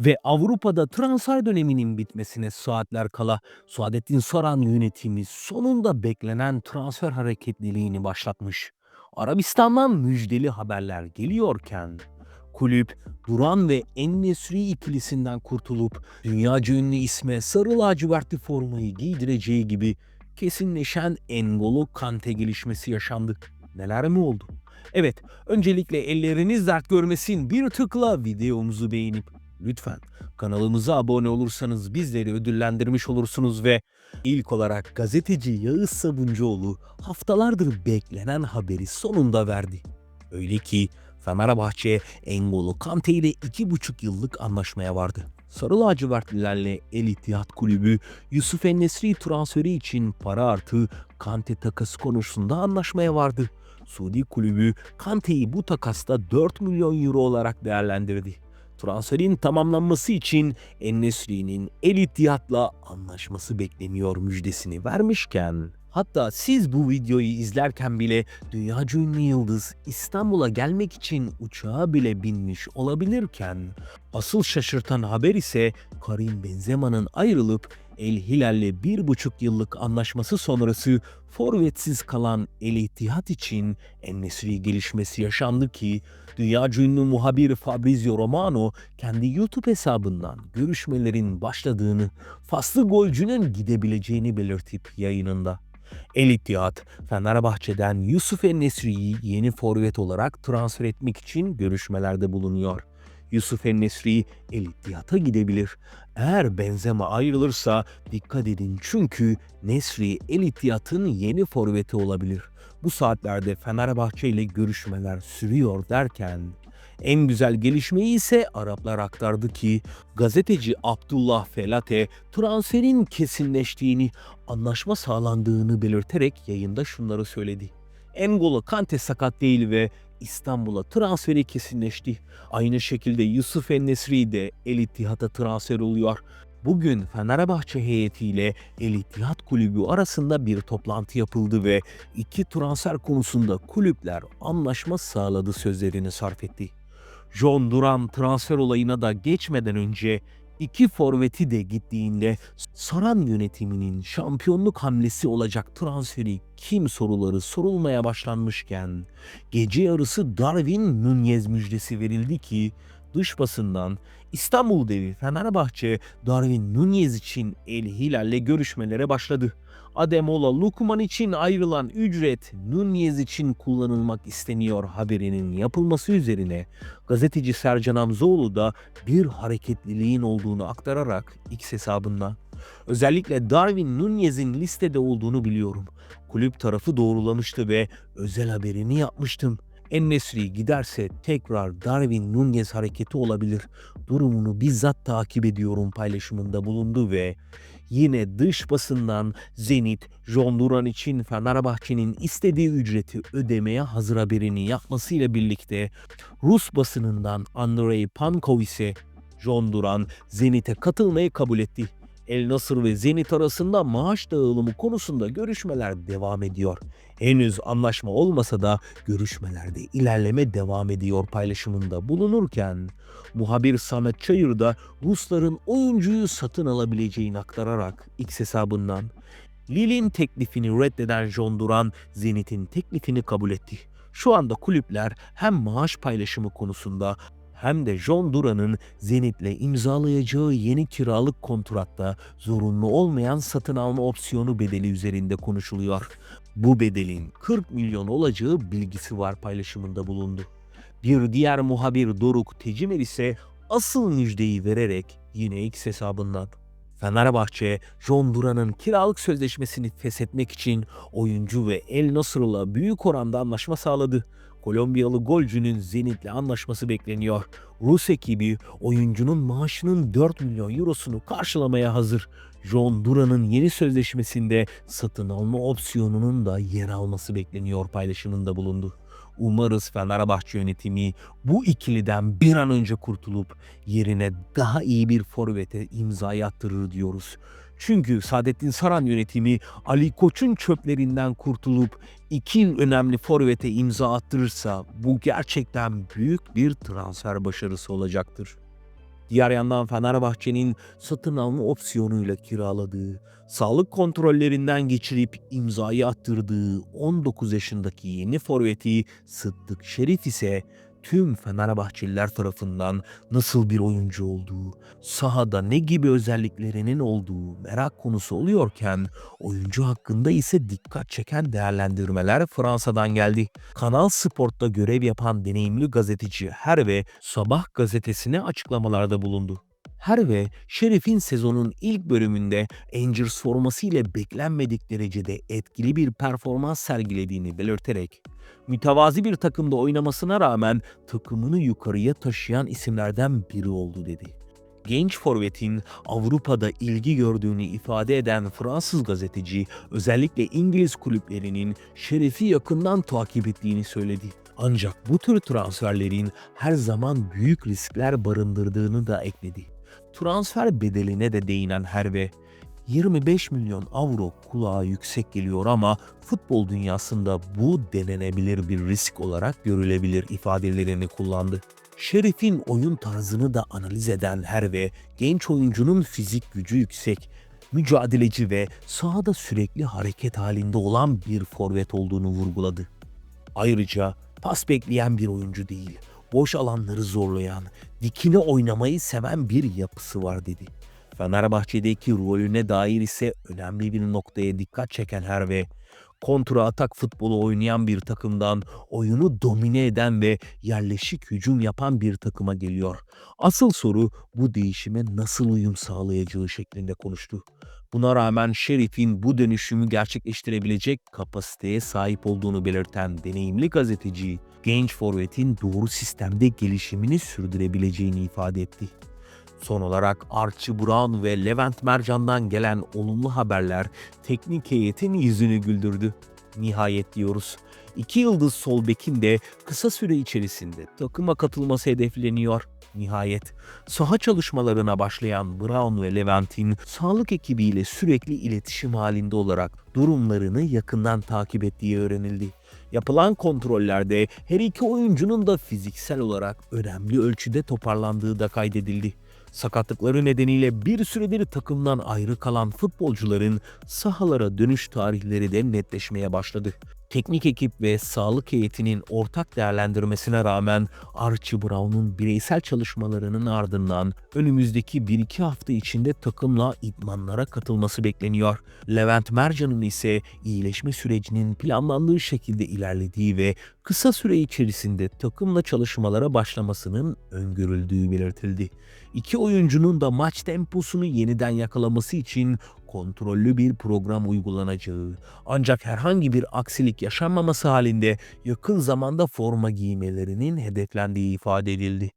Ve Avrupa'da transfer döneminin bitmesine saatler kala Saadettin Saran yönetimi sonunda beklenen transfer hareketliliğini başlatmış. Arabistan'dan müjdeli haberler geliyorken kulüp Duran ve En-Nesyri ikilisinden kurtulup dünyaca ünlü isme sarı lacivertli formayı giydireceği gibi kesinleşen N'Golo Kante gelişmesi yaşandı. Neler mi oldu? Evet, öncelikle elleriniz dert görmesin bir tıkla videomuzu beğenip lütfen kanalımıza abone olursanız bizleri ödüllendirmiş olursunuz ve ilk olarak gazeteci Yağız Sabuncuoğlu haftalardır beklenen haberi sonunda verdi. Öyle ki Fenerbahçe Engolo Kante ile 2,5 yıllık anlaşmaya vardı. Sarı lacivertlilerle El İttihat Kulübü Yusuf Ennesri transferi için para artı Kante takası konusunda anlaşmaya vardı. Suudi kulübü Kante'yi bu takasta 4 milyon euro olarak değerlendirdi. Transferin tamamlanması için Ennesri'nin El İttihat'la anlaşması bekleniyor müjdesini vermişken. Hatta siz bu videoyu izlerken bile dünya ünlü yıldız İstanbul'a gelmek için uçağa bile binmiş olabilirken asıl şaşırtan haber ise Karim Benzema'nın ayrılıp El Hilal'le bir buçuk yıllık anlaşması sonrası forvetsiz kalan El İttihat için Ennesri gelişmesi yaşandı ki dünya ünlü muhabir Fabrizio Romano kendi YouTube hesabından görüşmelerin başladığını, faslı golcünün gidebileceğini belirtip yayınında. El İttihat, Fenerbahçe'den Yusuf Ennesri'yi yeni forvet olarak transfer etmek için görüşmelerde bulunuyor. Yusuf Ennesri El İttihat'a gidebilir. Eğer Benzema ayrılırsa dikkat edin çünkü Nesri El İttihat'ın yeni forveti olabilir. Bu saatlerde Fenerbahçe ile görüşmeler sürüyor derken en güzel gelişmeyi ise Araplar aktardı ki gazeteci Abdullah Felate transferin kesinleştiğini, anlaşma sağlandığını belirterek yayında şunları söyledi. N'Golo Kante sakat değil ve İstanbul'a transferi kesinleşti. Aynı şekilde Yusuf Ennesri de El İttihat'a transfer oluyor. Bugün Fenerbahçe heyetiyle El İttihat Kulübü arasında bir toplantı yapıldı ve iki transfer konusunda kulüpler anlaşma sağladı sözlerini sarf etti. John Duran transfer olayına da geçmeden önce iki forveti de gittiğinde Saran yönetiminin şampiyonluk hamlesi olacak transferi kim soruları sorulmaya başlanmışken gece yarısı Darwin Nunez müjdesi verildi ki dış basından İstanbul devi Fenerbahçe Darwin Nunez için El Hilal'le görüşmelere başladı. Ademola Lukman için ayrılan ücret Nunez için kullanılmak isteniyor haberinin yapılması üzerine gazeteci Sercan Hamzoğlu da bir hareketliliğin olduğunu aktararak X hesabından özellikle Darwin Nunez'in listede olduğunu biliyorum. Kulüp tarafı doğrulamıştı ve özel haberini yapmıştım. Ennesri giderse tekrar Darwin Nunez hareketi olabilir. Durumunu bizzat takip ediyorum paylaşımında bulundu ve yine dış basından Zenit, John Duran için Fenerbahçe'nin istediği ücreti ödemeye hazır haberini yapmasıyla birlikte Rus basınından Andrei Pankov ise John Duran Zenit'e katılmayı kabul etti. El Nasır ve Zenit arasında maaş dağılımı konusunda görüşmeler devam ediyor. Henüz anlaşma olmasa da görüşmelerde ilerleme devam ediyor paylaşımında bulunurken muhabir Samet Çayır da Rusların oyuncuyu satın alabileceğini aktararak X hesabından Lille'in teklifini reddeden John Duran Zenit'in teklifini kabul etti. Şu anda kulüpler hem maaş paylaşımı konusunda hem de John Duran'ın Zenit'le imzalayacağı yeni kiralık kontratta zorunlu olmayan satın alma opsiyonu bedeli üzerinde konuşuluyor. Bu bedelin 40 milyon olacağı bilgisi var paylaşımında bulundu. Bir diğer muhabir Doruk Tecimer ise asıl müjdeyi vererek yine X hesabından Fenerbahçe, John Duran'ın kiralık sözleşmesini feshetmek için oyuncu ve El Nasır'la büyük oranda anlaşma sağladı. Kolombiyalı golcünün Zenit'le anlaşması bekleniyor. Rus ekibi oyuncunun maaşının 4 milyon eurosunu karşılamaya hazır. John Duran'ın yeni sözleşmesinde satın alma opsiyonunun da yer alması bekleniyor paylaşımında bulundu. Umarız Fenerbahçe yönetimi bu ikiliden bir an önce kurtulup yerine daha iyi bir forvete imza attırır diyoruz. Çünkü Saadettin Saran yönetimi Ali Koç'un çöplerinden kurtulup iki önemli forvete imza attırırsa bu gerçekten büyük bir transfer başarısı olacaktır. Diğer yandan Fenerbahçe'nin satın alma opsiyonuyla kiraladığı, sağlık kontrollerinden geçirip imzayı attırdığı 19 yaşındaki yeni forveti Sıddık Şerif ise tüm Fenerbahçeliler tarafından nasıl bir oyuncu olduğu, sahada ne gibi özelliklerinin olduğu merak konusu oluyorken oyuncu hakkında ise dikkat çeken değerlendirmeler Fransa'dan geldi. Kanal Sport'ta görev yapan deneyimli gazeteci Herve Sabah gazetesine açıklamalarda bulundu. Herve, Şerif'in sezonun ilk bölümünde Angers forması ile beklenmedik derecede etkili bir performans sergilediğini belirterek mütevazi bir takımda oynamasına rağmen takımını yukarıya taşıyan isimlerden biri oldu dedi. Genç forvetin Avrupa'da ilgi gördüğünü ifade eden Fransız gazeteci özellikle İngiliz kulüplerinin Şerif'i yakından takip ettiğini söyledi. Ancak bu tür transferlerin her zaman büyük riskler barındırdığını da ekledi. Transfer bedeline de değinen Herve, 25 milyon avro kulağa yüksek geliyor ama futbol dünyasında bu denenebilir bir risk olarak görülebilir ifadelerini kullandı. Şerif'in oyun tarzını da analiz eden Herve, genç oyuncunun fizik gücü yüksek, mücadeleci ve sahada sürekli hareket halinde olan bir forvet olduğunu vurguladı. Ayrıca pas bekleyen bir oyuncu değil, boş alanları zorlayan, dikine oynamayı seven bir yapısı var dedi. Fenerbahçe'deki rolüne dair ise önemli bir noktaya dikkat çeken Herve, kontra atak futbolu oynayan bir takımdan oyunu domine eden ve yerleşik hücum yapan bir takıma geliyor. Asıl soru bu değişime nasıl uyum sağlayacağı şeklinde konuştu. Buna rağmen Şerif'in bu dönüşümü gerçekleştirebilecek kapasiteye sahip olduğunu belirten deneyimli gazeteci, genç forvetin doğru sistemde gelişimini sürdürebileceğini ifade etti. Son olarak Archie Brown ve Levent Mercan'dan gelen olumlu haberler teknik heyetin yüzünü güldürdü. Nihayet diyoruz. İki yıldız sol bekin de kısa süre içerisinde takıma katılması hedefleniyor. Nihayet saha çalışmalarına başlayan Brown ve Levent'in sağlık ekibiyle sürekli iletişim halinde olarak durumlarını yakından takip ettiği öğrenildi. Yapılan kontrollerde her iki oyuncunun da fiziksel olarak önemli ölçüde toparlandığı da kaydedildi. Sakatlıkları nedeniyle bir süredir takımdan ayrı kalan futbolcuların sahalara dönüş tarihleri de netleşmeye başladı. Teknik ekip ve sağlık heyetinin ortak değerlendirmesine rağmen Archie Brown'un bireysel çalışmalarının ardından önümüzdeki 1-2 hafta içinde takımla idmanlara katılması bekleniyor. Levent Mercan'ın ise iyileşme sürecinin planlandığı şekilde ilerlediği ve kısa süre içerisinde takımla çalışmalara başlamasının öngörüldüğü belirtildi. İki oyuncunun da maç temposunu yeniden yakalaması için kontrollü bir program uygulanacağı ancak herhangi bir aksilik yaşanmaması halinde yakın zamanda forma giymelerinin hedeflendiği ifade edildi.